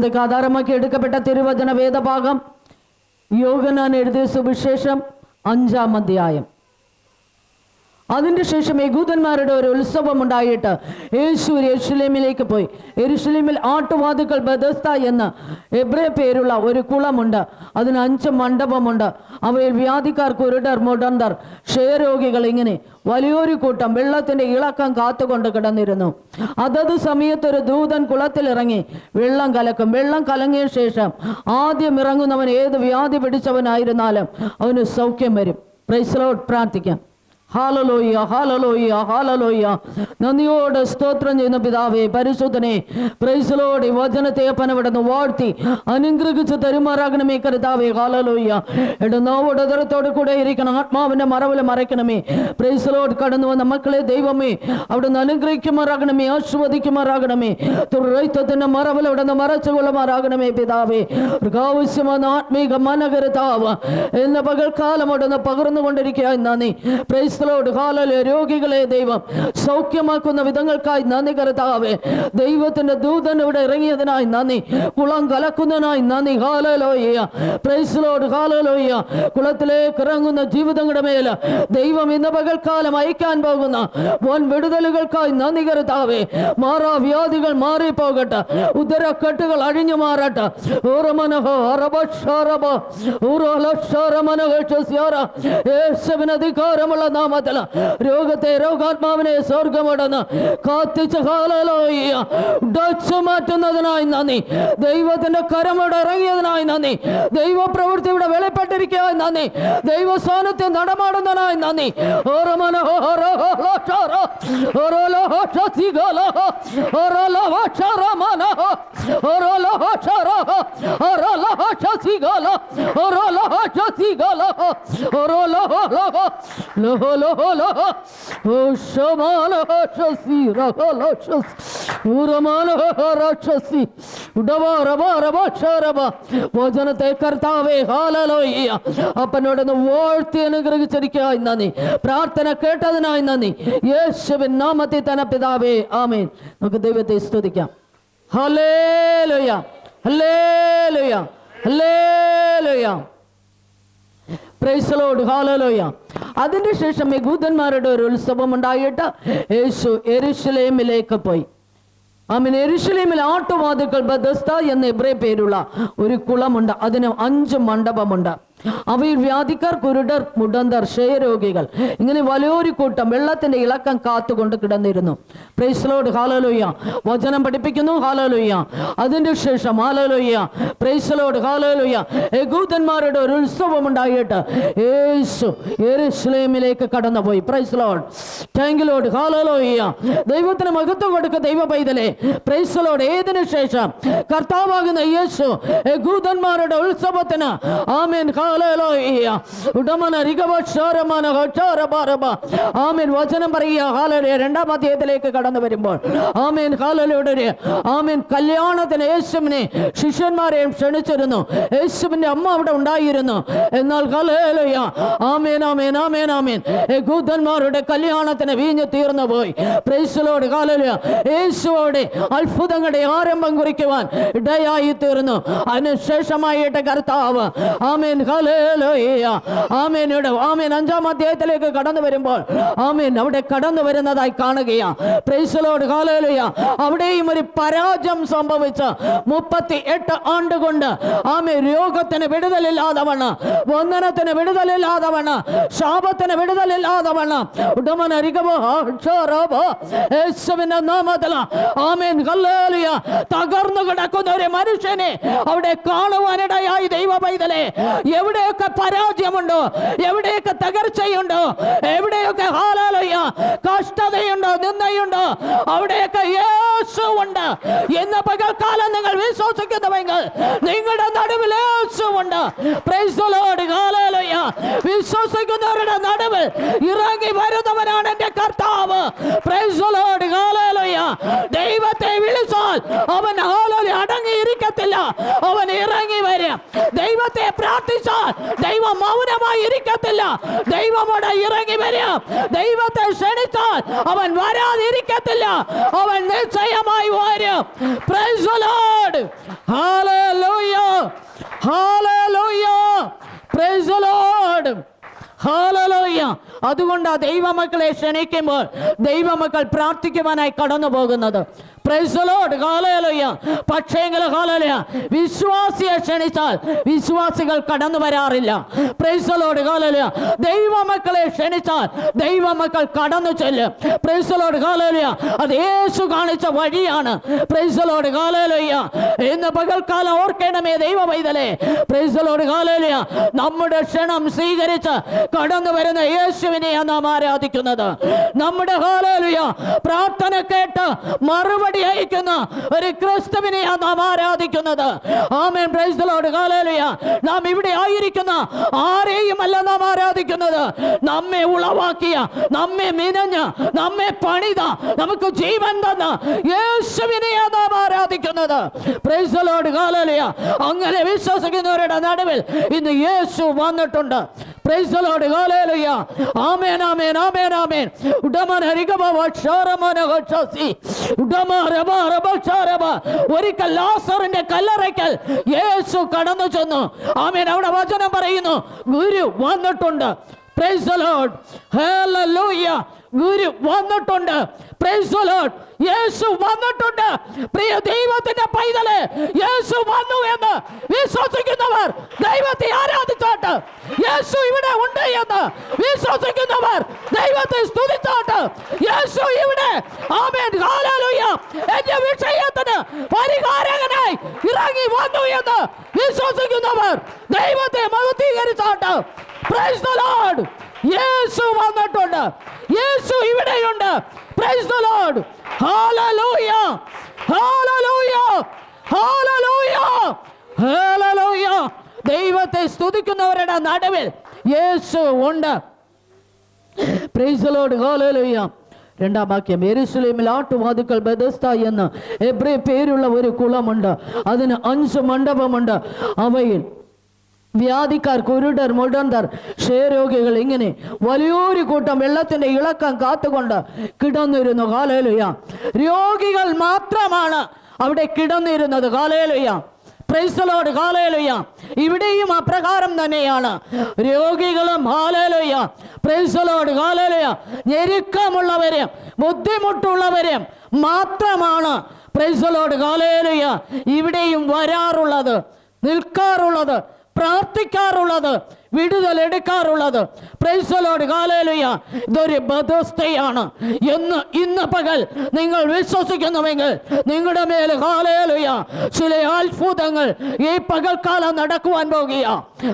ചിന്തക്ക് ആധാരമാക്കി എടുക്കപ്പെട്ട തിരുവചന വേദഭാഗം യോഗനാൻ എഴുതിയ സുവിശേഷം അഞ്ചാം അധ്യായം. അതിന്റെ ശേഷം യഹൂദന്മാരുടെ ഒരു ഉത്സവം ഉണ്ടായിട്ട് യേശു യെരുഷലേമിലേക്ക് പോയി. യെരുഷലേമിൽ ആട്ടുവാതുക്കൾ ബദസ്ത എന്ന എബ്രേ പേരുള്ള ഒരു കുളമുണ്ട്. അതിന് അഞ്ച് മണ്ഡപമുണ്ട്. അവയിൽ വ്യാധിക്കാർ കുരുടർ മുടന്തർ ക്ഷയരോഗികൾ ഇങ്ങനെ വലിയൊരു കൂട്ടം വെള്ളത്തിന്റെ ഇളക്കം കാത്തുകൊണ്ട് കിടന്നിരുന്നു. അതത് സമയത്ത് ഒരു ദൂതൻ കുളത്തിലിറങ്ങി വെള്ളം കലക്കും. വെള്ളം കലങ്ങിയ ശേഷം ആദ്യം ഇറങ്ങുന്നവൻ ഏത് വ്യാധി പിടിച്ചവനായിരുന്നാലും അവന് സൗഖ്യം വരും. പ്രൈസ്ലോട്ട് പ്രാർത്ഥിക്കാം. ഹാലലോയ്യ ഹാലലോയ്യ ഹാലലോയ്യ നന്ദിയോട് സ്തോത്രം ചെയ്യുന്ന പിതാവേ പരിശുദ്ധനെ പ്രൈസലോടെ വചനത്തെ അപ്പനവിടുന്ന് വാഴ്ത്തി അനുഗ്രഹിച്ച് തരുമാറാകണമേ കരുതാവേ ഹാലലോയ്യ ഇടനോவோட ദരത്തോട് കൂടെ ഇരിക്കണം ആത്മാവിന്റെ മറവിൽ മറയ്ക്കണമേ. പ്രൈസലോട് കടന്നു വന്ന മക്കളെ ദൈവമേ അവിടുന്ന് അനുഗ്രഹിക്കുമാറാകണമേ ആസ്വദിക്കുമാറാകണമേ തുറൈത്വത്തിന്റെ മറവിൽ അവിടുന്ന് മറച്ചു കൊള്ളുമാറാകണമേ പിതാവേ. ആവശ്യമാണ് ആത്മീക മനകരുതാവ് എന്ന പകൽക്കാലം അവിടുന്ന് പകർന്നുകൊണ്ടിരിക്കുക നന്ദി. പ്രൈസ്തലോട് ഹാലലെ രോഗികളെ ദൈവം സൗഖ്യമാക്കുന്ന വിധങ്ങൾക്കായി നന്ദി കരുതാവേ ദൈവത്തിന്റെ ദൂതൻ ഇവിടെ ഇറങ്ങിയതിനായി നന്ദി. കുളം കലക്കുന്നതിനായി നന്ദി. ഹാലലോയ്യ പ്രൈസ്ലോട് ഹാലലോയ്യ കുളത്തിലേക്ക് ഇറങ്ങുന്ന ജീവിതങ്ങളുടെ മേൽ ദൈവം ഇന്ന് പകൽക്കാലം അയക്കാൻ പോകുന്ന വൻ വിടുതലുകൾക്കായി നന്ദി കരുതാവേ മാറാ വ്യാധികൾ മാറിപ്പോകട്ടെ. ഉദരക്കെട്ടുകൾ അഴിഞ്ഞു മാറട്ടെ. ഓറമനഹോ അറബ യേശുവിന് അധികാരമുള്ള നാമത്തിൽ രോഗത്തെ രോഗാത്മാവിനെ സ്വർഗമടന്ന് കാത്തിച്ച ഹാലലോയ്യ ഡച്ച് മാറ്റുന്നതിനായി നന്ദി ദൈവത്തിന്റെ കരമോടെ ഇറങ്ങിയതിനായി നന്ദി ദൈവപ്രവൃത്തി ഇവിടെ വെളിപ്പെട്ടിരിക്കുക നന്ദി ദൈവ സാന്നിധ്യം നടമാടുന്നതിനായി നന്ദി ഓറമനഹോ ഭോജനത്തെ കർത്താവേ ഹാലലോയ്യ അപ്പനോടൊന്ന് വാഴ്ത്തി അനുഗ്രഹിച്ചിരിക്കുക നന്ദി. പ്രാർത്ഥന കേട്ടതിനായി നന്ദി. യേശുവിൻ നാമത്തിൽ തന്നെ പിതാവേ ആമേൻ. നമുക്ക് ദൈവത്തെ സ്തുതിക്കാം. Hallelujah. Hallelujah. Hallelujah. Praise Lord hallelujah അതിനുശേഷം ശേഷം യഹൂദന്മാരുടെ ഒരു ഉത്സവം ഉണ്ടായിട്ട് യേശു എരുഷലേമിലേക്ക് പോയി. ആമീൻ. എരുഷലേമിൽ ആട്ടുവാതുക്കൾ ബദസ്ത എന്ന എബ്രേ പേരുള്ള ഒരു കുളമുണ്ട്. അതിന് അഞ്ച് മണ്ഡപമുണ്ട്. അവയിൽ വ്യാധിക്കാർ കുരുടർ മുടന്തർ ക്ഷയരോഗികൾ. ഇങ്ങനെ വലിയൊരു കൂട്ടം വെള്ളത്തിന്റെ ഇളക്കം കാത്തുകൊണ്ട് കിടന്നിരുന്നു. പ്രൈസ്ലോട് ഹാലലോയ്യ വചനം പഠിപ്പിക്കുന്നു ഹാലലോയ്യ അതിന്റെ ശേഷം ഹാലലോയ്യ പ്രൈസ്ലോട് ഹാലലോയ്യ യഹൂദന്മാരുടെ ഒരു ഉത്സവം ഉണ്ടായിട്ട് യേശു യെരുശലേമിലേക്ക് കടന്നുപോയി. പ്രൈസ്ലോഡ് ടാങ്കിലോട് ഹാലലോയ്യ ദൈവത്തിന് മഹത്വം കൊടുക്ക ദൈവ പൈതലെ പ്രൈസ്ലോഡ് ഏതിനു ശേഷം കർത്താവാകുന്ന യേശു യഹൂദന്മാരുടെ ഉത്സവത്തിന്. ആമേൻ ഹക്ഷാരബാരബ ആമേൻ. വചനം പറയുക. ഹാലലോയ രണ്ടാം അധ്യായത്തിലേക്ക് കടന്നു വരുമ്പോൾ. ആമേൻ. ഹാലലോയുടെ ആമേൻ. കല്യാണത്തിന് യേശുവിനെ ശിഷ്യന്മാരെയും ക്ഷണിച്ചിരുന്നു. യേശുവിന്റെ അമ്മ അവിടെ ഉണ്ടായിരുന്നു. എന്നാൽ ഹാലലോയ ആമേൻ ആമേൻ ആമേൻ ആമേൻ. യഹൂദന്മാരുടെ കല്യാണത്തിന് വീഞ്ഞു തീർന്നു പോയി. പ്രൈസലോട് ഹാലലോയ യേശുവോടെ അത്ഭുതങ്ങളുടെ ആരംഭം കുറിക്കുവാൻ ഇടയായി തീർന്നു. അതിനുശേഷമായിട്ട് കർത്താവ് ആമേൻ. ആമേനയുടെ ആമേൻ. അഞ്ചാം അധ്യായത്തിലേക്ക് കടന്നു വരുമ്പോൾ ആമേൻ. അവിടെ കടന്നു വരുന്നതായി കാണുകയാണ് പ്രൈസലോട് ഹല്ലേലൂയ. അവിടെയും ഒരു പരാജയം സംഭവിച്ച് മുപ്പത്തി എട്ട് ആണ്ട് കൊണ്ട് ആമേ രോഗത്തിന് വിടുതലില്ലാതവണ് വന്ദനത്തിന് വിടുതലില്ലാതവണ് ശാപത്തിന് വിടുതലില്ലാതവണ് വണ്ണം ഉടമന അരികമോ യേശുവിന്റെ നാമത്തിൽ ആമേൻ. ഹല്ലേലൂയ. തകർന്നു കിടക്കുന്ന ഒരു മനുഷ്യനെ അവിടെ കാണുവാനിടയായി ദൈവ പൈതലേ എവിടെയൊക്കെ പരാജയമുണ്ടോ എവിടെയൊക്കെ തകർച്ചയുണ്ടോ എവിടെയൊക്കെ ഹാലാലയ കഷ്ടതയുണ്ടോ നിന്നയുണ്ടോ അവിടെയൊക്കെ യേശു ഉണ്ട് എന്ന പകൽക്കാലം നിങ്ങൾ വിശ്വസിക്കുന്നുവെങ്കിൽ നിങ്ങളുടെ നടുവിൽ യേശു ഉണ്ട് Praise the Lord. Hallelujah. വിശ്വസിക്കുന്നവരുടെ നടുവിൽ ഇറങ്ങി വരുന്നവനാണ് എന്റെ കർത്താവ് Lord. Hallelujah. ദൈവത്തെ വിളിച്ചാൽ അവൻ അടങ്ങിയിരിക്കത്തില്ല അവൻ ഇറങ്ങി വരും. ദൈവത്തെ പ്രാർത്ഥിച്ചാൽ ദൈവം മൗനമായി ഇരിക്കത്തില്ല. ദൈവം അവിടെ ഇറങ്ങി വരും. ദൈവത്തെ ക്ഷണിച്ചാൽ അവൻ വരാതിരിക്കത്തില്ല. അവൻ നിശ്ചയമായി വരും. Praise the Lord. Hallelujah. Praise Lord. Hallelujah അതുകൊണ്ട് ദൈവമക്കളെ ക്ഷണിക്കുമ്പോൾ ദൈവമക്കൾ പ്രാർത്ഥിക്കുവാനായി കടന്നു പോകുന്നത് പക്ഷേങ്കിൽ വിശ്വാസിയെ ക്ഷണിച്ചാൽ വിശ്വാസികൾ കടന്നു വരാറില്ല. പ്രൈസലോട് ഹാലലോയ ദൈവമക്കളെ ക്ഷണിച്ചാൽ ദൈവമക്കൾ കടന്നു ചെല്ലും. പ്രൈസലോട് കാലലിയ അത് യേശു കാണിച്ച വഴിയാണ്. പ്രൈസലോട് കാലലിയ ഇന്ന് പകൽക്കാലം ഓർക്കണമേ ദൈവ പൈതലേ പ്രൈസലോട് കാലലിയ നമ്മുടെ ക്ഷണം സ്വീകരിച്ച് കടന്നു വരുന്ന യേശുവിനെയാണ് നാം ആരാധിക്കുന്നത്. നമ്മുടെ കാലലിയ പ്രാർത്ഥന കേട്ട് മറുപടി അയക്കുന്ന ഒരു ക്രിസ്തുവിനെയാണ് നാം ആരാധിക്കുന്നത്. ആമേൻ. പ്രൈസ് ദി ലോർഡ് ഹല്ലേലൂയ നാം ഇവിടെ ആയിരിക്കുന്ന ആരെയും അല്ല നാം ആരാധിക്കുന്നത്? നമ്മെ ഉളവാക്കിയ നമ്മെ മിനഞ്ഞ നമ്മെ പണിത നമുക്ക് ജീവൻ തന്ന യേശുവിനെയാ നാം ആരാധിക്കുന്നത്. പ്രൈസ് ലോർഡ് ഹല്ലേലൂയ അങ്ങനെ വിശ്വസിക്കുന്നവരുടെ നടുവിൽ ഇന്ന് യേശു വന്നിട്ടുണ്ട്. പ്രൈസ് ലോർഡ് ഹല്ലേലൂയ ആമേൻ ആമേൻ ആമേൻ ആമേൻ. ഉടമന ഹരികബവ ക്ഷാരമന ഹക്ഷസി ഉടമ ഒരിക്കൽ ലാസറിന്റെ കല്ലറയ്ക്കൽ യേശു കടന്നു ചെന്നു. ആമേൻ. അവിടെ വചനം പറയുന്നു. ഗുരു വന്നിട്ടുണ്ട്. പ്രൈസ് ദി ലോർഡ് ഹല്ലേലൂയ ഗുരു വന്നിട്ടുണ്ട്. പ്രൈസ് ദി ലോർഡ് യേശു വന്നിട്ടുണ്ട്. പ്രിയ ദൈവത്തിന്റെ പൈതൽ യേശു വന്നു എന്ന് വിശ്വസിക്കുന്നവർ ദൈവത്തെ ആരാധിച്ചോട്ട്. യേശു ഇവിടെ ഉണ്ട് എന്ന് വിശ്വസിക്കുന്നവർ ദൈവത്തെ സ്തുതിച്ചോട്ട്. യേശു ഇവിടെ. ആമേൻ. വിഷയത്തിന് പരിഹാരകനായി ഇറങ്ങി വന്നു എന്ന് വിശ്വസിക്കുന്നവർ ദൈവത്തെ മഹത്വീകരിച്ചോട്ട്. പ്രൈസ് ദി ലോർഡ് യേശു വന്നിട്ടുണ്ട്. യേശു ഇവിടെയുണ്ട്. Praise the Lord hallelujah hallelujah hallelujah hallelujah ദൈവത്തെ സ്തുതിക്കുന്നവരുടെ നടുവിൽ യേശു ഉണ്ട്. പ്രൈസ് ദി ലോർഡ് ഹല്ലേലൂയ രണ്ടാം വാക്യം എരുസലേമിൽ ആട്ടുവാതുക്കൾ ബദസ്ത എന്ന് എബ്രേ പേരുള്ള ഒരു കുളമുണ്ട്. അതിന് അഞ്ച് മണ്ഡപമുണ്ട്. അവയിൽ വ്യാധിക്കാർ കുരുടർ മുടന്തർ ക്ഷയരോഗികൾ ഇങ്ങനെ വലിയൊരു കൂട്ടം വെള്ളത്തിന്റെ ഇളക്കം കാത്തുകൊണ്ട് കിടന്നിരുന്നു. കാലയിലുയ രോഗികൾ മാത്രമാണ് അവിടെ കിടന്നിരുന്നത്. കാലേലുയ പ്രൈസലോട് ഹാലേലുയ ഇവിടെയും അപ്രകാരം തന്നെയാണ്. രോഗികളും ഹാലേലുയ പ്രൈസലോട് ഹാലേലുയ ഞെരുക്കമുള്ളവരും ബുദ്ധിമുട്ടുള്ളവരും മാത്രമാണ്. പ്രൈസലോട് ഹാലേലുയ ഇവിടെയും വരാറുള്ളത് നിൽക്കാറുള്ളത് പ്രാർത്ഥിക്കാറുള്ളത് വിടുതൽ എടുക്കാറുള്ളത് പ്രൈസലോട് കാലയിലുയ ഇതൊരു ബദസ്തയാണ്. എന്ന് ഇന്ന് പകൽ നിങ്ങൾ വിശ്വസിക്കുന്നുവെങ്കിൽ നിങ്ങളുടെ മേൽ കാലയിലുയ ചില അത്ഭുതങ്ങൾ ഈ പകൽക്കാലം നടക്കുവാൻ പോകുക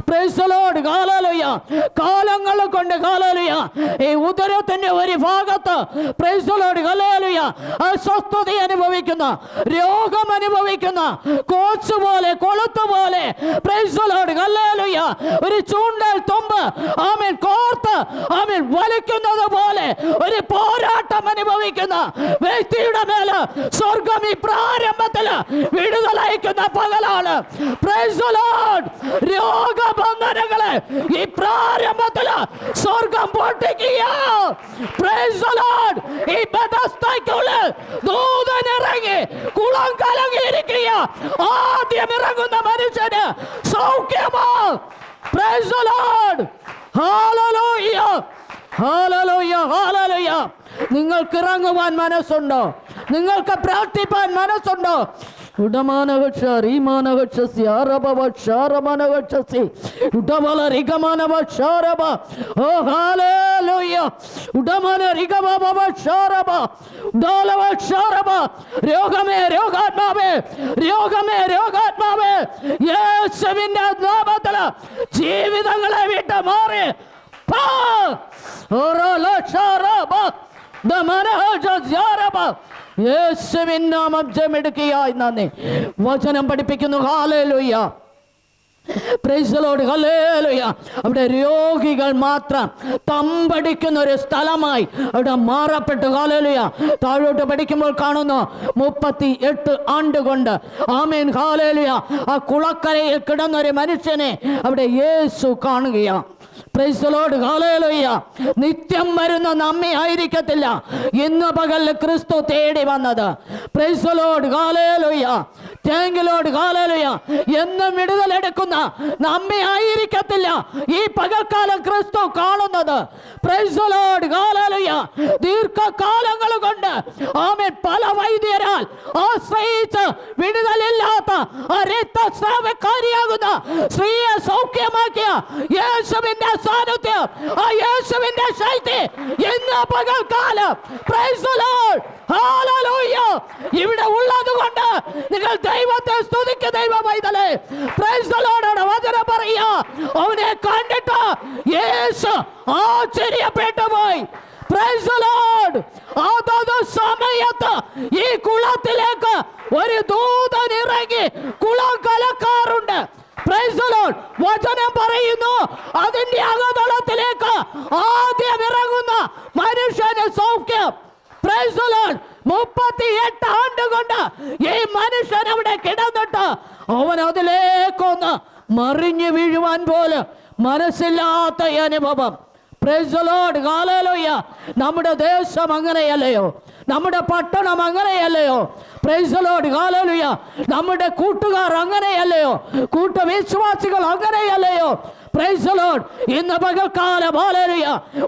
പ്രൈസലോട് കാലയിലുയ കാലങ്ങൾ കൊണ്ട് കാലയിലുയ ഈ ഉദരത്തിന്റെ ഒരു ഭാഗത്ത് പ്രൈസലോട് കാലയിലുയ അസ്വസ്ഥത അനുഭവിക്കുന്ന രോഗം അനുഭവിക്കുന്ന കോച്ച് പോലെ കൊളുത്ത് പോലെ പ്രൈസലോട് കാലേലുയ ഒരു ചൂണ്ടൽ തുമ്പ് ആമേൻ കോർത്ത് ആമേൻ വലിക്കുന്നത് പോലെ ഒരു പോരാട്ടം അനുഭവിക്കുന്ന വ്യക്തിയുടെ മേൽ സ്വർഗം ഈ പ്രാരംഭത്തിൽ വിടുതലയക്കുന്ന പകലാണ്. രോഗബന്ധനങ്ങളെ ഈ പ്രാരംഭത്തിൽ സ്വർഗം പൊട്ടിക്കുക. ഈ കുളം കലങ്ങിയിരിക്കുക. ആദ്യം ഇറങ്ങുന്ന മനുഷ്യന് സൗഖ്യമോ. Praise the Lord. Hallelujah. Hallelujah. Hallelujah. നിങ്ങൾക്ക് ഇറങ്ങുവാൻ മനസ്സുണ്ടോ നിങ്ങൾക്ക് പ്രാർത്ഥിപ്പാൻ മനസ്സുണ്ടോ ഉടമാനവക്ഷ റീമാനവക്ഷസി ആരഭവക്ഷാരമാനവക്ഷസി ഉടമല റിഗമാനവക്ഷാരഭ ഓ ഹാലേലൂയ ഉടമന റിഗമവക്ഷാരഭ ഉദാലവക്ഷാരഭ രോഗമേ രോഗാത്മാവേ രോഗമേ രോഗാത്മാവേ യേശുവിന്റെ നാമത്തില് ജീവിതങ്ങളെ വിട്ട് മാറി പോ. ഓരോലക്ഷാരഭ ദമനഹജാരഭ യേശുവിൻ നാമം ജമെടുക്കുകയായി നന്ദി. വചനം പഠിപ്പിക്കുന്നു ഹല്ലേലൂയ. അവിടെ രോഗികൾ മാത്രം തമ്പടിക്കുന്ന ഒരു സ്ഥലമായി അവിടെ മാറപ്പെട്ടു ഹാലേലുയ താഴോട്ട് പഠിക്കുമ്പോൾ കാണുന്നു മുപ്പത്തി എട്ട് ആണ്ട് കൊണ്ട്. ആമേൻ ഹാലേലുയ ആ കുളക്കരയിൽ കിടന്നൊരു മനുഷ്യനെ അവിടെ യേശു കാണുകയാണ്. പ്രൈസലോട് കാലയിലൊയ്യ നിത്യം വരുന്ന നമ്മെ ആയിരിക്കത്തില്ല. ഇന്ന് പകൽ ക്രിസ്തു തേടി വന്നത്. പ്രൈസലോട് കാലയിലൊയ്യ തേങ്കിലോട് കാലയിലൊയ്യ എന്നും വിടുതലെടുക്കുന്ന നമ്മെ ആയിരിക്കത്തില്ല. ഈ പകൽക്കാലം ക്രിസ്തു കാണുന്നത്. പ്രൈസലോട് കാലയിലൊയ്യ ദീർഘകാലങ്ങൾ കൊണ്ട് ആമേൻ. പല വൈദ്യരാൽ ആശ്രയിച്ച് വിടുതലില്ലാത്ത രക്തസ്രാവക്കാരിയാകുന്ന സ്ത്രീയെ സൗഖ്യമാക്കിയ യേശുവിന്റെ സാന്നിധ്യം ആ യേശുവിന്റെ ശക്തി ഇന്ന് പകൽക്കാലം. ഇവിടെ ഉള്ളത് കൊണ്ട് നിങ്ങൾ ദൈവത്തെ സ്തുതിക്ക് ദൈവ പൈതലേ Praise the വചനം പറയുക അവനെ കണ്ടിട്ട് യേശു ആശ്ചര്യപ്പെട്ടു പോയി. അതത് സമയത്ത് ഈ കുളത്തിലേക്ക് ഒരു ദൂതൻ ഇറങ്ങി കുളം കലക്കാറുണ്ട്. വചനം പറയുന്നു. അതിന്റെ അകതളത്തിലേക്ക് ആദ്യം ഇറങ്ങുന്ന മനുഷ്യന് സൗഖ്യം. മുപ്പത്തി എട്ട് ആണ്ട് കൊണ്ട് ഈ മനുഷ്യൻ അവിടെ കിടന്നിട്ട് അവൻ അതിലേക്കൊന്ന് മറിഞ്ഞു വീഴുവാൻ പോലും മനസ്സില്ലാത്ത അനുഭവം. The Lord. നമ്മുടെ ദേശം അങ്ങനെയല്ലയോ? നമ്മുടെ പട്ടണം അങ്ങനെയല്ലയോ Praise the Lord. Hallelujah. നമ്മുടെ കൂട്ടുകാർ അങ്ങനെയല്ലയോ കൂട്ടവിശ്വാസികൾ അങ്ങനെയല്ലയോ The Lord. ഇന്ന് പകൽക്കാലം ഹാലേലുയ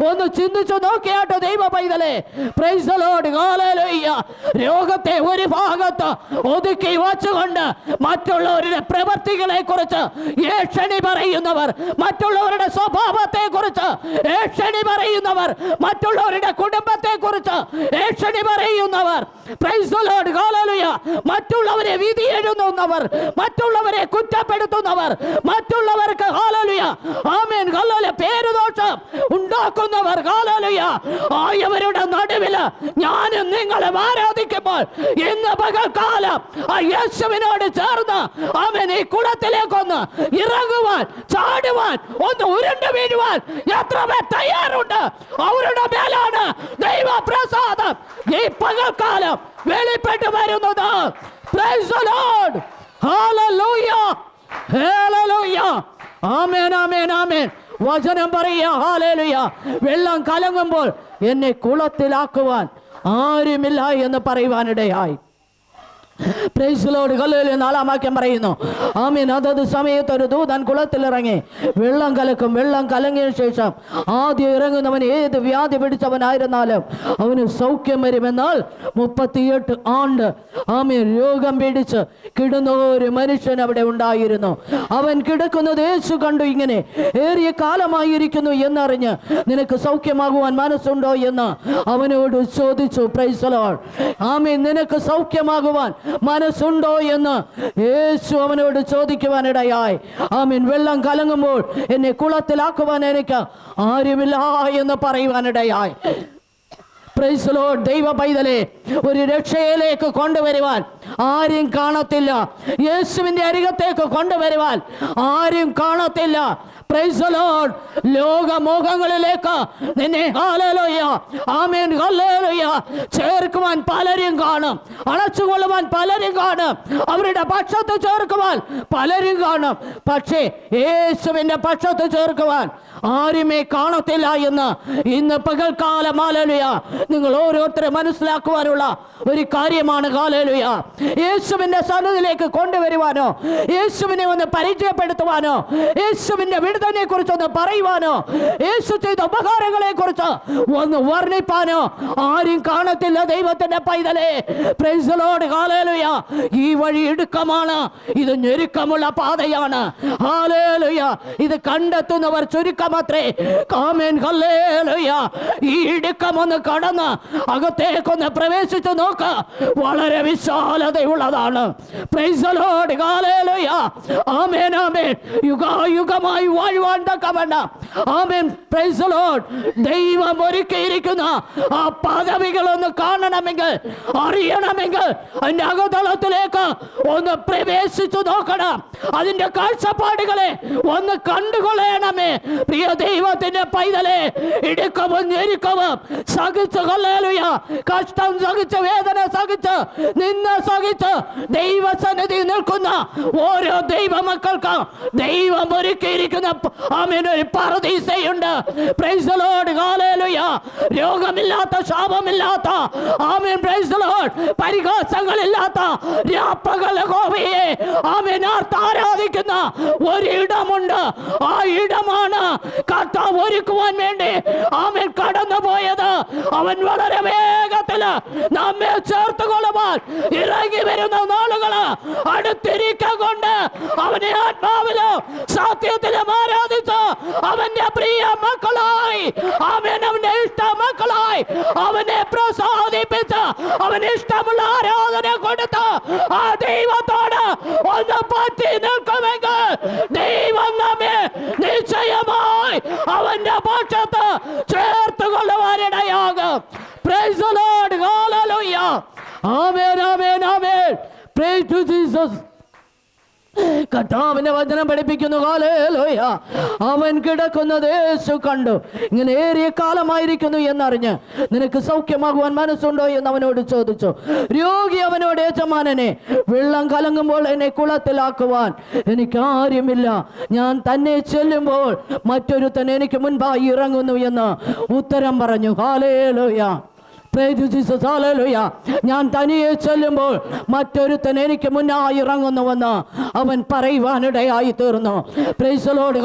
ഒന്ന് ചിന്തിച്ചു നോക്കിയാട്ടോ ദൈവ പൈതലേ the Lord. രോഗത്തെ ഒരു ഭാഗത്ത് ഒതുക്കി വച്ചുകൊണ്ട് മറ്റുള്ളവരുടെ പ്രവർത്തികളെ കുറിച്ച് ഏഷണി പറയുന്നവർ മറ്റുള്ളവരുടെ സ്വഭാവത്തെ കുറിച്ച് ഏഷണി പറയുന്നവർ മറ്റുള്ളവരുടെ കുടുംബത്തെ കുറിച്ച് ഏഷണി പറയുന്നവർ പ്രൈസ് Lord. Hallelujah. മറ്റുള്ളവരെ വിധി എഴുതുന്നവർ മറ്റുള്ളവരെ കുറ്റപ്പെടുത്തുന്നവർ മറ്റുള്ളവർക്ക് ഹാലലുയ ആമേൻ ഹല്ലേലൂയ പേരുദോഷം ഉണ്ടാക്കുന്നവർ ഹല്ലേലൂയ ആയവരുടെ നടുവില ഞാനും നിങ്ങളെ ആരാധിക്കുമ്പോൾ ഇന്ന് പകൽക്കാലം ആ യേശുവിനോട് ചേർന്ന് ആമേൻ ഈ കുളത്തിലേക്കൊന്ന് ഇറങ്ങുവാൻ ചാടുവാൻ ഒന്ന് ഉരുണ്ട് വീഴുവാൻ എത്ര തയ്യാറുണ്ട് അവരുടെ മേലാണ് ദൈവപ്രസാദം ഈ പകൽക്കാലം വെളിപ്പെട്ട് വരുന്നത് Praise the Lord. Hallelujah. Hallelujah. ആമേൻ ആമേൻ ആമേൻ. വചനം പറയുക ഹാലേലുയ വെള്ളം കലങ്ങുമ്പോൾ എന്നെ കുളത്തിലാക്കുവാൻ ആരുമില്ല എന്ന് പറയുവാനിടയായി. പ്രൈസിലോട് പറയുന്നു. ആമീൻ. അതത് സമയത്ത് ഒരു ദൂതൻ കുളത്തിൽ ഇറങ്ങി. വെള്ളം കലക്കും. വെള്ളം കലങ്ങിയ ശേഷം ആദ്യം ഇറങ്ങുന്നവൻ ഏത് വ്യാധി പിടിച്ചവനായിരുന്നാലും അവന് സൗഖ്യം വരുമെന്നാൽ മുപ്പത്തിയെട്ട് ആണ്ട് ആമീൻ രോഗം പിടിച്ച് കിടന്ന ഒരു മനുഷ്യൻ അവിടെ ഉണ്ടായിരുന്നു. അവൻ കിടക്കുന്നത് യേശു കണ്ടു ഇങ്ങനെ. ഏറിയ കാലമായിരിക്കുന്നു എന്നറിഞ്ഞ് നിനക്ക് സൗഖ്യമാകുവാൻ മനസ്സുണ്ടോ എന്ന് അവനോട് ചോദിച്ചു. പ്രൈസലോൾ ആമീൻ. നിനക്ക് സൗഖ്യമാകുവാൻ മനസ്സുണ്ടോ എന്ന് യേശു അവനോട് ചോദിക്കുവാനിടയായി ആമീൻ വെള്ളം കലങ്ങുമ്പോൾ എന്നെ കുളത്തിലാക്കുവാൻ എനിക്ക് ആരുമില്ല എന്ന് പറയുവാനിടയായി. ദൈവ പൈതലെ ഒരു രക്ഷയിലേക്ക് കൊണ്ടുവരുവാൻ ആരും കാണത്തില്ല യേശുവിന്റെ അരികത്തേക്ക് കൊണ്ടുവരുവാൻ ആരും കാണത്തില്ല. ലോകമോഹങ്ങളിലേക്ക് നിന്നെ ആമേൻ ചേർക്കുവാൻ പലരും കാണും. അണച്ചുകൊള്ളുവാൻ പലരും കാണും. അവരുടെ പക്ഷത്ത് ചേർക്കുവാൻ പലരും കാണും. പക്ഷേ യേശുവിന്റെ പക്ഷത്ത് ചേർക്കുവാൻ ആരുമേ കാണത്തില്ല എന്ന് ഇന്ന് പകൽക്കാലം ആലലുയ നിങ്ങൾ ഓരോരുത്തരെ മനസ്സിലാക്കുവാനുള്ള ഒരു കാര്യമാണ് കാലലുയ യേശുവിന്റെ സന്നിധിയിലേക്ക് കൊണ്ടുവരുവാനോ യേശുവിനെ ഒന്ന് പരിചയപ്പെടുത്തുവാനോ യേശുവിന്റെ വിടുതലിനെ കുറിച്ച് ഒന്ന് പറയുവാനോ? യേശു ചെയ്ത ഉപകാരങ്ങളെ കുറിച്ച് ഒന്ന് വർണിപ്പാനോ? ആരും കാണത്തില്ല ദൈവത്തിന്റെ പൈതലേ. പ്രൈസലോട് ഹാലേലുയ ഈ വഴി ഇടുക്കമാണ്. ഇത് ഞെരുക്കമുള്ള പാതയാണ്. ഹാലേലുയ ഇത് കണ്ടെത്തുന്നവർ ചുരുക്കമത്രേ. കാമേൻ ഹല്ലേലൂയ ഈ ഇടുക്കമൊന്ന് കടന്ന് അകത്തേക്കൊന്ന് പ്രവേശിച്ചു നോക്ക്. വളരെ വിശാലതയുള്ളതാണ്. പ്രൈസ് ദി ലോർഡ് ഹല്ലേലൂയ ആമേൻ ആമേൻ യുഗായുഗമായി വാഴുവാൻ തക്കവണ്ണം ആമേൻ. പ്രൈസ് ലോഡ് ദൈവം ഒരുക്കിയിരിക്കുന്ന ആ പദവികളൊന്ന് കാണണമെങ്കിൽ അറിയണമെങ്കിൽ അതിന്റെ അകതളത്തിലേക്ക് ഒന്ന് പ്രവേശിച്ചു നോക്കണം. അതിന്റെ കാഴ്ചപ്പാടുകളെ ഒന്ന് കണ്ടുകൊള്ളണമേ. പ്രിയ ദൈവത്തിന്റെ പൈതലെ ഇടുക്കവും ഞെരുക്കവും സഹിച്ച് കൊള്ളേലുയ കഷ്ടം സഹിച്ച് വേദന സഹിച്ച് നിന്ന് സഹിച്ച് ദൈവസന്നിധി നിൽക്കുന്ന ഓരോ ദൈവമക്കൾക്ക് ദൈവം ഒരുക്കിയിരിക്കുന്ന ഒരു പറദീസയുണ്ട് പ്രൈസ് ദി ലോർഡ് ഹല്ലേലൂയ രോഗമില്ലാത്ത ശാപമില്ലാത്ത. ആമേൻ. പ്രൈസ് ദി ലോർഡ് പരിഹാസങ്ങളില്ലാത്ത രാപ്പകൽ ഹോവയെ ആമേൻ. ആരാധിക്കുന്ന ഒരിടമുണ്ട്. ആ ഇടമാണ് കർത്താവ് ഒരുക്കുവാൻ വേണ്ടി ആമേൻ കടന്നു പോയത് അവൻ വളരെ വേഗത്തിൽ നമ്മെ ചേർത്ത് കൊള്ളുവാൻ ഇറങ്ങി വരുന്ന നാളുകൾ അടുത്തിരിക്ക കൊണ്ട് അവനെ ആത്മാവിലും സത്യത്തിലും ആരാധിച്ച് അവന്റെ പ്രിയ മക്കളായി അവൻ അവന്റെ ഇഷ്ട മക്കളായി അവനെ പ്രസാദിപ്പിച്ച് അവന് ഇഷ്ടമുള്ള ആരാധന കൊടുത്ത് ആ ദൈവത്തോട് ഒന്ന് പറ്റി നിൽക്കുമെങ്കിൽ ദൈവം നമ്മെ നിശ്ചയമായി അവന്റെ പക്ഷത്ത് ചേർത്ത് കൊള്ളുവാനിടയാകും the Lord. Hallelujah. Amen, amen, amen. Praise to Jesus. കർത്താവിന്റെ വചനം പഠിപ്പിക്കുന്നു. അവൻ കിടക്കുന്നത് യേശു കണ്ടു. ഇങ്ങനെ ഏറിയ കാലമായിരിക്കുന്നു എന്നറിഞ്ഞ് നിനക്ക് സൗഖ്യമാകുവാൻ മനസ്സുണ്ടോ എന്ന് അവനോട് ചോദിച്ചു. രോഗി അവനോട് യജമാനനെ വെള്ളം കലങ്ങുമ്പോൾ എന്നെ കുളത്തിലാക്കുവാൻ എനിക്ക് ആരുമില്ല. ഞാൻ തന്നെ ചെല്ലുമ്പോൾ മറ്റൊരുത്തൻ എനിക്ക് മുൻപായി ഇറങ്ങുന്നു എന്ന് ഉത്തരം പറഞ്ഞു. കാലേലോയ ഞാൻ തനിയെ ചെല്ലുമ്പോൾ മറ്റൊരുത്തൻ എനിക്ക് മുന്നായി ഇറങ്ങുന്നുവെന്ന് അവൻ പറയുവാനിടയായി തീർന്നു. പ്രൈസലോട്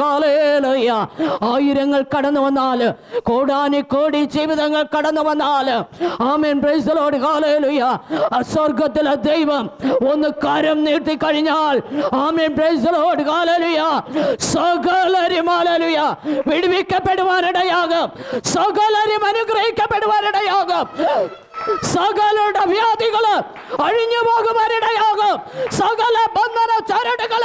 ആയിരങ്ങൾ കടന്നു വന്നാൽ കോടാനി കോടി ജീവിതങ്ങൾ കടന്നു വന്നാൽ ആമേൻ. പ്രൈസലോട് കാലേലയ്യ സ്വർഗത്തിലെ ദൈവം ഒന്ന് കരം നീട്ടി കഴിഞ്ഞാൽ ആമേൻ. പ്രൈസലോട് കാലേലയ്യ സകലരും വിടുവിക്കപ്പെടുവാനിടയാകും. സകലരും അനുഗ്രഹിക്കപ്പെടുവാനിടയാകും. സകലരുടെ വ്യാധികൾ അഴിഞ്ഞു പോകുവാനിടയാകും. സകല ബന്ധന ചരടുകൾ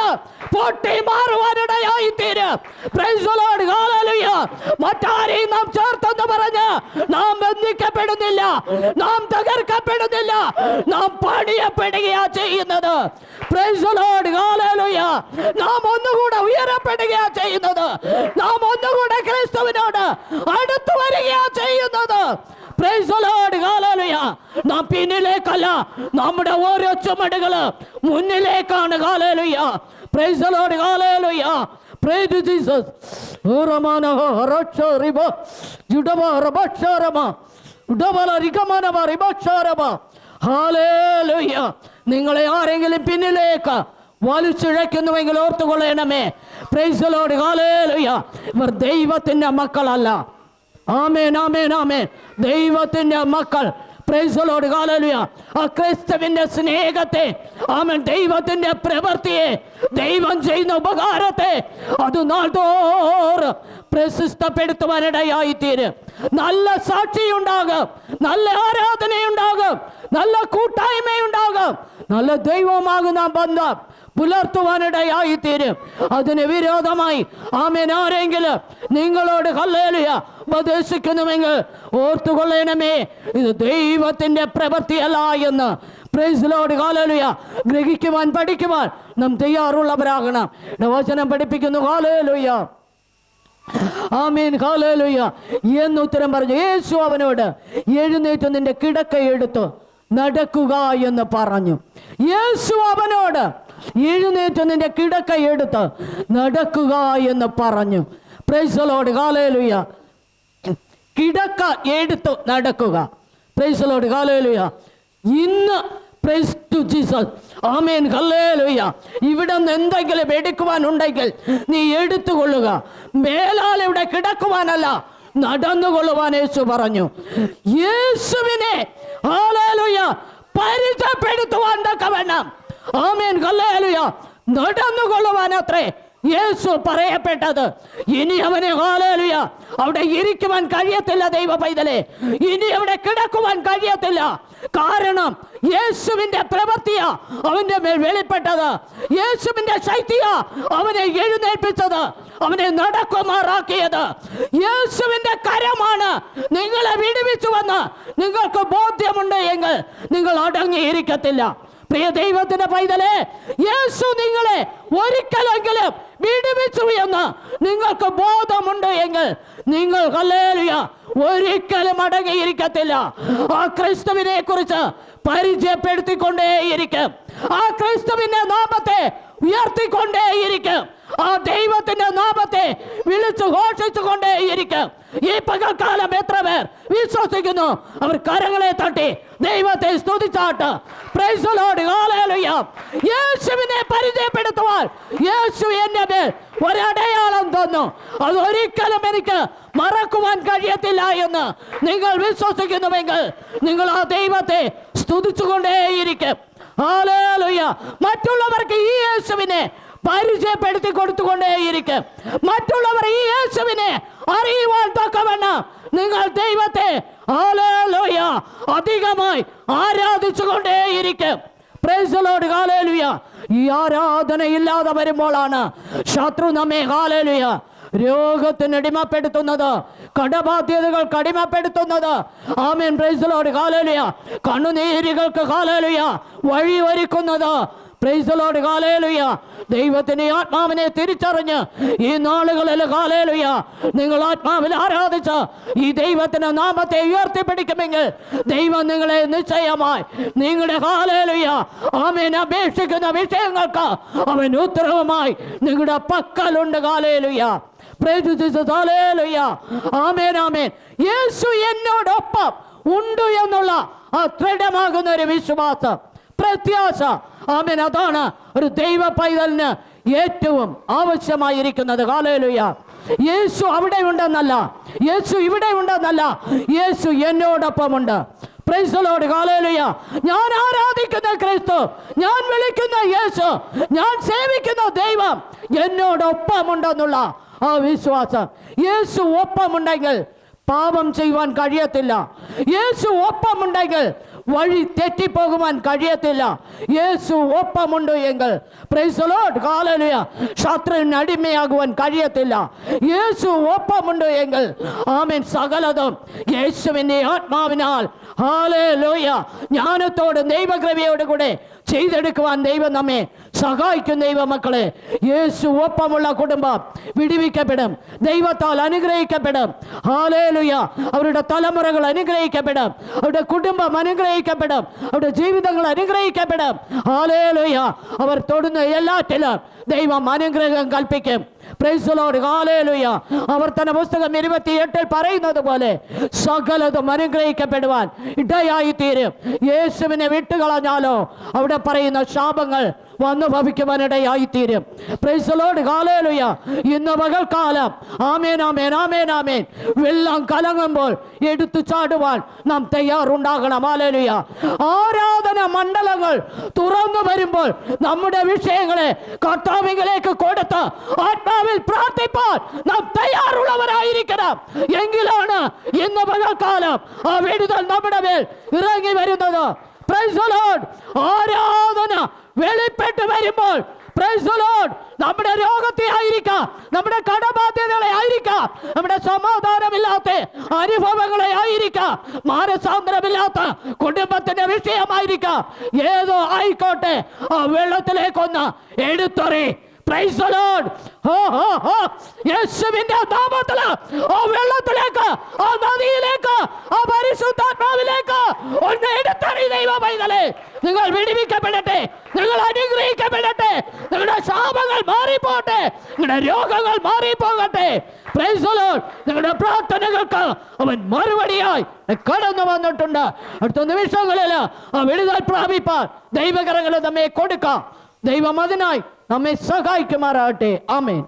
പൊട്ടി മാറുവാനിടയായി തീരും. മറ്റാരെയും നാം ചേർത്തെന്ന് പറഞ്ഞ് നാം ബന്ധിക്കപ്പെടുന്നില്ല. നാം തകർക്കപ്പെടുന്നില്ല. നാം പണിയപ്പെടുകയാ ചെയ്യുന്നത്. നാം ഒന്നുകൂടെ ഉയരപ്പെടുകയാ ചെയ്യുന്നത്. നാം ഒന്നുകൂടെ ക്രിസ്തുവിനോട് അടുത്തു വരികയാ ചെയ്യുന്നത്. നാം പിന്നിലേക്കല്ല നമ്മുടെ ഓരോ ചുമടുകൾ മുന്നിലേക്കാണ് praise the Lord. Hallelujah. Praise to Jesus. ഓറമാന ഹറക്ഷറിബ ജുഡബ റബക്ഷരമ റികമനമ റിബക്ഷരമ ഹാലേലുയ നിങ്ങളെ ആരെങ്കിലും പിന്നിലേക്ക് വലിച്ചിഴയ്ക്കുന്നുവെങ്കിൽ ഓർത്തുകൊള്ളണമേ പ്രൈസ് Lord. Hallelujah. ഇവർ ദൈവത്തിന്റെ മക്കളല്ല ആമേൻ ആമേൻ ആമേൻ. ദൈവത്തിന്റെ മക്കൾ പ്രൈസലോട് കാലലുയ ആ ക്രിസ്തുവിന്റെ സ്നേഹത്തെ ആമൻ ദൈവത്തിന്റെ പ്രവൃത്തിയെ ദൈവം ചെയ്യുന്ന ഉപകാരത്തെ അത് നാൾതോറും പ്രശസ്തപ്പെടുത്തുവാനിടയായിത്തീരും. നല്ല സാക്ഷിയുണ്ടാകും നല്ല ആരാധനയുണ്ടാകും നല്ല കൂട്ടായ്മയുണ്ടാകും നല്ല ദൈവമാകുന്ന ബന്ധം പുലർത്തുവാനിടയായി തീരും. അതിന് വിരോധമായി ആമേൻ. ആരെങ്കിലും നിങ്ങളോട് കല്ലേലുയ ഉപദേശിക്കുന്നുവെങ്കിൽ ഓർത്തുകൊള്ളണമേ. ഇത് ദൈവത്തിന്റെ പ്രവൃത്തിയല്ല എന്ന്. പ്രൈസിലോട് കാലേലുയ ഗ്രഹിക്കുവാൻ പഠിക്കുവാൻ നാം തയ്യാറുള്ളവരാകണം. വചനം പഠിപ്പിക്കുന്നു. കാലേലുയ ആമീൻ. ഹാലേലുയ എന്ന് ഉത്തരം പറഞ്ഞു. യേശു അവനോട് എഴുന്നേറ്റ് നിന്റെ കിടക്ക എടുത്തു നടക്കുക എന്ന് പറഞ്ഞു. യേശു അവനോട് എഴുന്നേറ്റ് നിന്റെ കിടക്ക എടുത്ത് നടക്കുക എന്ന് പറഞ്ഞു. പ്രൈസലോട് കാലയിലുയ കിടക്ക എടുത്ത് നടക്കുക. പ്രൈസലോട് കാലയിലുയ ഇന്ന് ഇവിടെ നിന്ന് എന്തെങ്കിലും എടുക്കുവാനുണ്ടെങ്കിൽ നീ എടുത്തുകൊള്ളുക. മേലാൽ ഇവിടെ കിടക്കുവാനല്ല നടന്നുകൊള്ളുവാൻ യേശു പറഞ്ഞു. യേശുവിനെ പരിചയപ്പെടുത്തുവാൻ പരിചയപ്പെടുത്തുവാൻ തക്കവണ്ണം. ആമേൻ. ഹല്ലേലൂയ. നടന്നുകൊള്ളുവാൻ അത്രേ യേശു പറയപ്പെട്ടത്. ഇനി അവനെ ഹാലേലുയ അവിടെ ഇരിക്കുവാൻ കഴിയത്തില്ല ദൈവ പൈതലെ ഇനി അവിടെ കിടക്കുവാൻ കഴിയത്തില്ല. കാരണം യേശുവിന്റെ പ്രവൃത്തിയ അവന്റെ മേൽ വെളിപ്പെട്ടത്. യേശുവിന്റെ ശൈത്യ അവനെ എഴുന്നേൽപ്പിച്ചത്. അവനെ നടക്കുമാറാക്കിയത്. യേശുവിന്റെ കരമാണ് നിങ്ങളെ വിടുവിച്ചുവെന്ന് നിങ്ങൾക്ക് ബോധ്യമുണ്ട് എങ്കിൽ നിങ്ങൾ അടങ്ങിയിരിക്കത്തില്ല. പ്രിയ ദൈവത്തിന്റെ പൈതലേ യേശു നിങ്ങളെ ഒരിക്കലെങ്കിലും വിടുവിച്ചു എന്ന് നിങ്ങൾക്ക് ബോധമുണ്ട് എങ്കിൽ നിങ്ങൾ ഹല്ലേലൂയ ഒരിക്കലും അടങ്ങിയിരിക്കത്തില്ല. ആ ക്രിസ്തുവിനെ കുറിച്ച് പരിചയപ്പെടുത്തിക്കൊണ്ടേയിരിക്കും. ആ ക്രിസ്തുവിന്റെ നാമത്തെ ഉയർത്തിക്കൊണ്ടേയിരിക്കും. ആ ദൈവത്തിന്റെ നാമത്തെ വിളിച്ചു ഘോഷിച്ചു കൊണ്ടേയിരിക്കും ഈ പകൽക്കാലം എത്ര പേർ വിശ്വസിക്കുന്നു? അവർ കരങ്ങളെ തട്ടി ദൈവത്തെ സ്തുതിച്ചാട്ട്. പ്രൈസലോട്. യേശുവിനെ പരിചയപ്പെടുത്തുവാൻ യേശു എന്നെ മേൽ ഒരടയാളം തന്നു. അതൊരിക്കലും എനിക്ക് മറക്കുവാൻ കഴിയത്തില്ല എന്ന് നിങ്ങൾ വിശ്വസിക്കുന്നുവെങ്കിൽ നിങ്ങൾ ആ ദൈവത്തെ സ്തുതിച്ചുകൊണ്ടേയിരിക്കും. മറ്റുള്ളവർക്ക് ഈ യേശുവിനെ പരിചയപ്പെടുത്തി കൊടുത്തുകൊണ്ടേയിരിക്കും മറ്റുള്ളവർ ഈ യേശുവിനെ അറിയുവാൻ തക്കവണ്ണം നിങ്ങൾ ദൈവത്തെ ഹാലേലുയ അധികമായി ആരാധിച്ചുകൊണ്ടേയിരിക്കും Lord. Hallelujah. ഈ ആരാധന ഇല്ലാതെ വരുമ്പോഴാണ് ശത്രു നമ്മെ കാലേലുയ രോഗത്തിന് അടിമപ്പെടുത്തുന്നത് കടബാധ്യതകൾ കടിമപ്പെടുത്തുന്നത്. ആമേൻ. പ്രൈസ് ലോഡ് കാലേലുയ കണ്ണുനീരുകൾക്ക് കാലേലുയ വഴി ഒരുക്കുന്നത്. പ്രൈസ് ലോഡ് കാലേലുയ ദൈവത്തിന്റെ ആത്മാവിനെ തിരിച്ചറിഞ്ഞ് ഈ നാളുകളിൽ കാലേലുയ നിങ്ങൾ ആത്മാവിൽ ആരാധിച്ച് ഈ ദൈവത്തിന്റെ നാമത്തെ ഉയർത്തിപ്പിടിക്കുമെങ്കിൽ ദൈവം നിങ്ങളെ നിശ്ചയമായി നിങ്ങളുടെ കാലേലുയ ആമേൻ. അപേക്ഷിക്കുന്ന വിഷയങ്ങൾക്ക് അവൻ ഉത്തരവുമായി നിങ്ങളുടെ പക്കലുണ്ട്. കാലേലുയ. ആമേൻ ആമേൻ. യേശു എന്നോടൊപ്പം ഉണ്ട് എന്നുള്ള ആ ദൃഢമാകുന്ന ഒരു വിശ്വാസം പ്രത്യാശ. ആമേൻ അതാണ് ഒരു ദൈവ പൈതലിന് ഏറ്റവും ആവശ്യമായിരിക്കുന്നത്. കാലയിലുയ യേശു അവിടെ ഉണ്ടെന്നല്ല യേശു ഇവിടെ ഉണ്ടെന്നല്ല യേശു എന്നോടൊപ്പമുണ്ട്. Lord. Hallelujah. ഞാൻ ആരാധിക്കുന്ന ക്രിസ്തു ഞാൻ വിളിക്കുന്ന യേശു ഞാൻ സേവിക്കുന്ന ദൈവം എന്നോടൊപ്പമുണ്ടെന്നുള്ള ആ വിശ്വാസം യേശു ഒപ്പമുണ്ടെങ്കിൽ പാപം ചെയ്യുവാൻ കഴിയത്തില്ല യേശു ഒപ്പമുണ്ടെങ്കിൽ വഴി തെറ്റിപ്പോകുവാൻ കഴിയത്തില്ല യേശു ഒപ്പമുണ്ട് എങ്കിൽ പ്രൈസ് ലോഡ് കാലലുയ ശത്രുവിന് അടിമയാകുവാൻ കഴിയത്തില്ല യേശു ഒപ്പമുണ്ട് എങ്കിൽ ആമൻ സകലതും യേശുവിന്റെ ആത്മാവിനാൽ ഹാലേലൂയ ജ്ഞാനത്തോട് ദൈവകൃപയോട് കൂടെ ചെയ്തെടുക്കുവാൻ ദൈവം നമ്മെ സഹായിക്കും ദൈവമക്കളെ യേശു ഒപ്പമുള്ള കുടുംബം വിടിവിക്കപ്പെടും. ദൈവത്താൽ അനുഗ്രഹിക്കപ്പെടും. ഹാലേലുയ അവരുടെ തലമുറകൾ അനുഗ്രഹിക്കപ്പെടും. അവരുടെ കുടുംബം അനുഗ്രഹിക്കപ്പെടും. അവരുടെ ജീവിതങ്ങൾ അനുഗ്രഹിക്കപ്പെടും. ഹാലേലുയ അവർ തൊടുന്ന എല്ലാറ്റിലും ദൈവം അനുഗ്രഹം കൽപ്പിക്കും. ആവർത്തന പുസ്തകം ഇരുപത്തിയെട്ടിൽ പറയുന്നത് പോലെ സകലതും അനുഗ്രഹിക്കപ്പെടുവാൻ ഇടയായി തീരും യേശുവിനെ വിട്ടുകളഞ്ഞാലോ? അവിടെ പറയുന്ന ശാപങ്ങൾ വന്നു ഭവിക്കുവാനിടയായിത്തീരും പ്രൈസലോട് കാലയിലുയ ഇന്ന് പകൽക്കാലം. ആമേൻ ആമേൻ ആമേൻ ആമേൻ. വെള്ളം കലങ്ങുമ്പോൾ എടുത്തു ചാടുവാൻ നാം തയ്യാറുണ്ടാകണം. ആലേലുയ ആരാധന മണ്ഡലങ്ങൾ തുറന്നു വരുമ്പോൾ നമ്മുടെ വിഷയങ്ങളെ കർത്താവിലേക്ക് കൊടുത്ത് ആത്മാവിൽ പ്രാർത്ഥിപ്പാൻ നാം തയ്യാറുള്ളവരായിരിക്കണം. എങ്കിലാണ് ഇന്ന് പകൽക്കാലം ആ വിടുതൽ നമ്മുടെ മേൽ ഇറങ്ങി വരുന്നത്. ആരാധന വെളിപ്പെട്ട് വരുമ്പോൾ. നമ്മുടെ രോഗത്തെ ആയിരിക്കാം. നമ്മുടെ കടബാധ്യതകളെ ആയിരിക്കാം. നമ്മുടെ സമാധാനമില്ലാത്ത അനുഭവങ്ങളെ ആയിരിക്കാം. മാനസാന്തരമില്ലാത്ത കുടുംബത്തിന്റെ വിഷയമായിരിക്കാം. ഏതോ ആയിക്കോട്ടെ ആ വെള്ളത്തിലേക്കൊന്ന് എടുത്തൊറി. ഹോ. യേശുവിന്റെ നാമത്തിൽ ആ വെള്ളത്തിലേക്ക് ആ നദിയിലേക്ക് ആ പരിശുദ്ധാത്മാവിലേക്ക് ഒന്ന് എടുത്തറി ദൈവ പൈതലേ. നിങ്ങൾ വിടിവിക്കപ്പെടട്ടെ നിങ്ങൾ അനുഗ്രഹിക്കപ്പെടട്ടെ നിങ്ങളുടെ ശാപങ്ങൾ മാറിപ്പോട്ടെ നിങ്ങളുടെ രോഗങ്ങൾ മാറിപ്പോകട്ടെ. പ്രൈസ് നിങ്ങളുടെ പ്രാർത്ഥനകൾക്ക് അവൻ മറുപടിയായി കടന്നു വന്നിട്ടുണ്ട്. അടുത്ത നിമിഷങ്ങളിൽ ആ വിടുതൽ പ്രാപിപ്പാൻ ദൈവകരങ്ങൾ നമ്മെ കൊടുക്കാം. ദൈവം അതിനായി നമ്മെ സഹായിക്കുമാറാകട്ടെ ആമേൻ